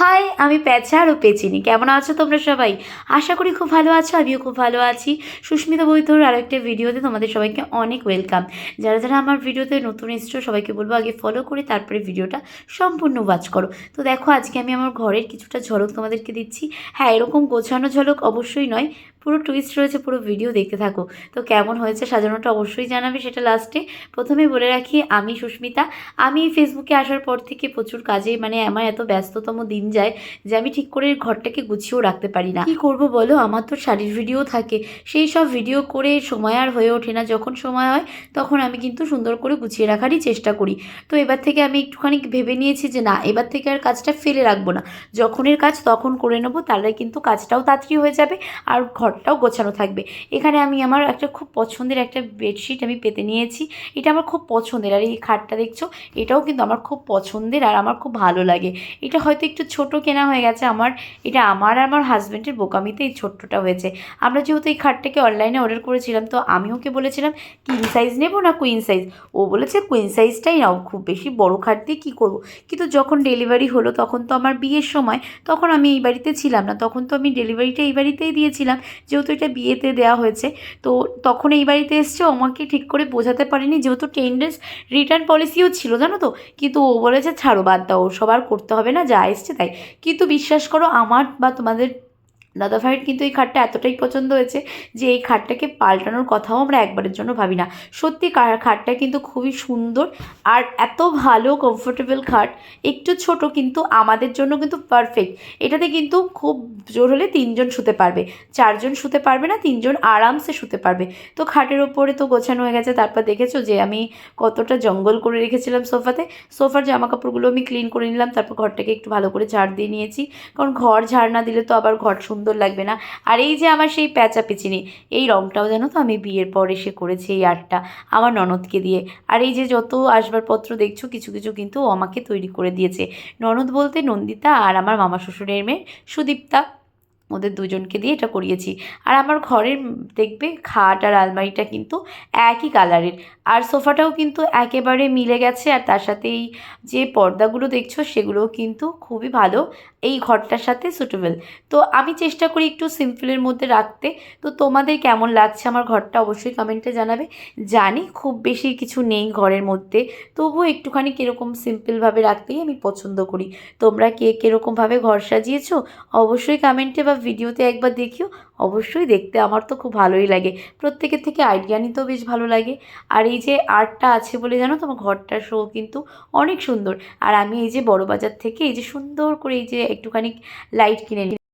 High, আমি পেঁচা আর ও কেমন আছো তোমরা সবাই? আশা করি খুব ভালো আছো, আমিও খুব ভালো আছি। সুস্মিতা বৈধর আরও একটা ভিডিওতে তোমাদের সবাইকে অনেক ওয়েলকাম যারা যারা আমার ভিডিওতে নতুন এসছো, সবাইকে বলব আগে ফলো করে তারপরে ভিডিওটা সম্পূর্ণ ওয়াচ করো। তো দেখো, আজকে আমি আমার ঘরের কিছুটা ঝলক তোমাদেরকে দিচ্ছি। হ্যাঁ এরকম গোছানো ঝলক অবশ্যই নয় পুরো টুইস্ট রয়েছে, পুরো ভিডিও দেখতে থাকো। তো কেমন হয়েছে সাজানোটা অবশ্যই জানাবে সেটা লাস্টে প্রথমে বলে রাখি, আমি সুস্মিতা। আমি ফেসবুকে আসার পর থেকে প্রচুর কাজে মানে আমার এত ব্যস্ততম দিন যায় যে আমি ঠিক করে ঘরটাকে গুছিয়েও রাখতে পারি না। কী করব বলো? আমার তো শাড়ির ভিডিও থাকে। সেই সব ভিডিও করে সময় আর হয়ে ওঠে না। যখন সময় হয়, তখন আমি কিন্তু সুন্দর করে গুছিয়ে রাখারই চেষ্টা করি। তো এবার থেকে আমি একটুখানি ভেবে নিয়েছি যে না, এবার থেকে আর কাজটা ফেলে রাখব না। যখনের কাজ তখন করে নেব, তাহলে কিন্তু কাজটাও তাড়াতাড়ি হয়ে যাবে। আর ঘরটাও গোছানো থাকবে। এখানে আমি আমার একটা খুব পছন্দের একটা বেডশিট আমি পেতে নিয়েছি। এটা আমার খুব পছন্দের। আর এই খাটটা দেখছ, এটাও কিন্তু আমার খুব পছন্দের আর আমার খুব ভালো লাগে। এটা হয়তো একটু ছোট কেনা হয়ে গেছে আমার। এটা আমার আর আমার হাজব্যান্ডের বোকামিতে এই ছোট্টটা হয়েছে। আমরা যেহেতু এই খাটটাকে অনলাইনে অর্ডার করেছিলাম, তো আমি ওকে বলেছিলাম, কিং সাইজ নেব না কুইন সাইজ ও বলেছে কুইন সাইজটাই নাও, খুব বেশি বড় খাট দিয়ে কী করব? কিন্তু যখন ডেলিভারি হলো, তখন তো আমার বিয়ের সময়, তখন আমি এই বাড়িতে ছিলাম না। তখন তো আমি ডেলিভারিটা এই বাড়িতেই দিয়েছিলাম। যেহেতু এটা বিয়েতে দেওয়া হয়েছে, তো তখন এই বাড়িতে এসছে আমাকে ঠিক করে বোঝাতে পারেনি। যেহেতু টেন ডেজ রিটার্ন পলিসিও ছিল, জানো তো? কিন্তু ও বলেছে, ছাড়ো, বাদ দাও সবার করতে হবে না, যা এসছে তাই। কিন্তু বিশ্বাস করো, আমার বা তোমাদের দাদা ভাইয়ের কিন্তু এই খাটটা এতটাই পছন্দ হয়েছে যে এই খাটটাকে পাল্টানোর কথাও আমরা একবারের জন্য ভাবি না। সত্যি খাটটা কিন্তু খুবই সুন্দর আর এত ভালো কমফোর্টেবল খাট। একটু ছোট কিন্তু আমাদের জন্য কিন্তু পারফেক্ট এটাতে কিন্তু খুব জোর হলে তিনজন শুতে পারবে। চারজন শুতে পারবে না, তিনজন আরামসে শুতে পারবে। তো খাটের ওপরে তো গোছানো হয়ে গেছে। তারপর দেখেছ যে আমি কতটা জঙ্গল করে রেখেছিলাম সোফাতে। সোফার জামা কাপড়গুলো আমি ক্লিন করে নিলাম। তারপর ঘরটাকে একটু ভালো করে ঝাড় দিয়ে নিয়েছি। কারণ ঘর ঝাড় না দিলে তো আবার ঘর সুন্দর লাগবে না। আর এই যে আমার সেই প্যাঁচা পেচিনি, এই রঙটাও জানো তো আমি বিয়ের পর এসে করেছি এই আর্টটা, আমার ননদকে দিয়ে। আর এই যে যত আসবাবপত্র দেখছ, কিছু কিছু কিন্তু আমাকে তৈরি করে দিয়েছে। ননদ বলতে নন্দিতা আর আমার মামা শ্বশুরের মেয়ে সুদীপ্তা। ওদের দুজনকে দিয়ে এটা করিয়েছি। আর আমার ঘরের দেখবে খাট আর আলমারিটা কিন্তু একই কালারের। আর সোফাটাও কিন্তু একেবারে মিলে গেছে। আর তার সাথে এই যে পর্দাগুলো দেখছ, সেগুলোও কিন্তু খুবই ভালো। এই ঘরটার সাথে সুটেবল তো আমি চেষ্টা করি একটু সিম্পলের মধ্যে রাখতে। তো তোমাদের কেমন লাগছে আমার ঘরটা অবশ্যই কমেন্টে জানাবে। জানি খুব বেশি কিছু নেই ঘরের মধ্যে। তবুও একটুখানি কীরকম সিম্পলভাবে রাখতেই আমি পছন্দ করি। তোমরা কে কীরকমভাবে ঘর সাজিয়েছো, অবশ্যই কমেন্টে বা ভিডিওতে একবার দেখিও। অবশ্যই দেখতে আমার তো খুব ভালোই লাগে। প্রত্যেকের থেকে আইডিয়া নিতেও বেশ ভালো লাগে। আর এই যে আর্টটা আছে বলে জানো তোমার ঘরটার শো কিন্তু অনেক সুন্দর। আর আমি এই যে বড়বাজার থেকে এই যে সুন্দর করে এই যে একটুখানি লাইট কিনে নিই